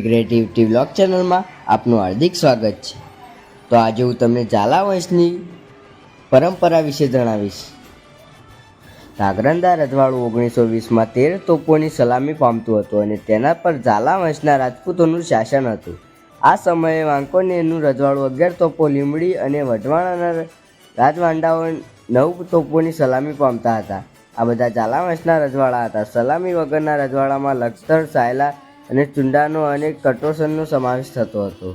Creativity blog ચેનલમાં આપનું હાર્દિક સ્વાગત છે. તો આજે હું તમને ઝાલા વંશની પરંપરા વિશે જણાવીશ. નાગરંદા રજવાડું ઓગણીસો વીસમાં તેર તોપોની સલામી પામતું હતું અને તેના પર ઝાલા વંશના રાજપૂતોનું શાસન હતું. આ સમયે વાંકોનેરનું રજવાડું અગિયાર તોપો લીમડી અને વઢવાણાના રાજવાંડાઓ નવ તોપોની સલામી પામતા હતા. આ બધા ઝાલા વંશના રજવાડા હતા. સલામી વગરના રજવાડામાં લક્ષર સાયલા અને ચુંડાનો અને કટોસનનો સમાવેશ થતો હતો.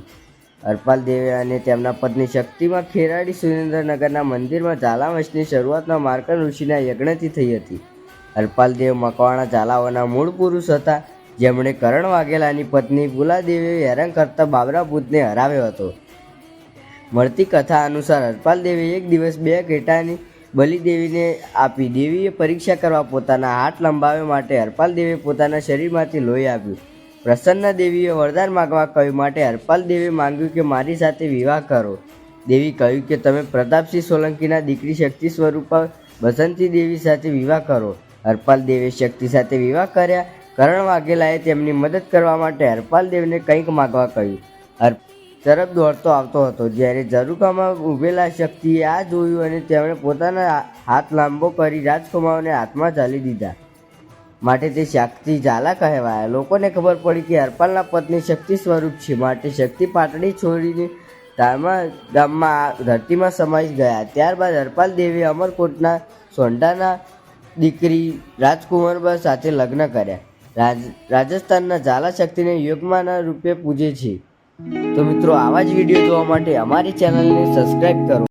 હરપાલ દેવે અને તેમના પત્ની શક્તિમાં ખેરાડી સુરેન્દ્રનગરના મંદિરમાં ઝાલાવંશની શરૂઆતમાં માર્કંડ ઋષિના યજ્ઞથી થઈ હતી. હરપાલ દેવ મકવાણા ઝાલાઓના મૂળ પુરુષ હતા. જેમણે કરણ વાઘેલાની પત્ની પુલાદેવીએ હેરાન કરતા બાબરા ભૂતને હરાવ્યો હતો. મળતી કથા અનુસાર હરપાલ દેવે એક દિવસ બે ઘેટાની બલિદેવીને આપી દેવીએ પરીક્ષા કરવા પોતાના હાથ લંબાવવા માટે હરપાલ દેવે પોતાના શરીરમાંથી લોહી આપ્યું. પ્રસન્ન દેવીએ વરદાન માગવા કહ્યું માટે હરપાલ દેવીએ માંગ્યું કે મારી સાથે વિવાહ કરો. દેવી કહ્યું કે તમે પ્રતાપસિંહ સોલંકીના દીકરી શક્તિ સ્વરૂપા બસંતી દેવી સાથે વિવાહ કરો. હરપાલ દેવે શક્તિ સાથે વિવાહ કર્યા. કરણ વાઘેલાએ તેમની મદદ કરવા માટે હરપાલ દેવને કંઈક માગવા કહ્યું. હર તરફ દોડતો આવતો હતો. જ્યારે ઝરૂખામાં ઊભેલા શક્તિએ આ જોયું અને તેમણે પોતાના હાથ લાંબો કરી રાજકુમારને હાથમાં ઝાલી દીધા. માટે તે શક્તિ ઝાલા કહેવાયા. લોકોને ખબર પડી કે હરપાલના પત્ની શક્તિ સ્વરૂપ છે. માટે શક્તિ પાટડી છોડીને ધામા ગામમાં, ધરતીમાં સમાઈ ગયા. ત્યારબાદ હરપાલ દેવીએ અમરકોટના સોંડાના દીકરી રાજકુમાર સાથે લગ્ન કર્યા. રાજ, રાજસ્થાનના ઝાલા શક્તિને યોગમાના રૂપે પૂજે છે. તો મિત્રો, આવા જ વીડિયો જોવા માટે અમારી ચેનલને સબસ્ક્રાઈબ કરો.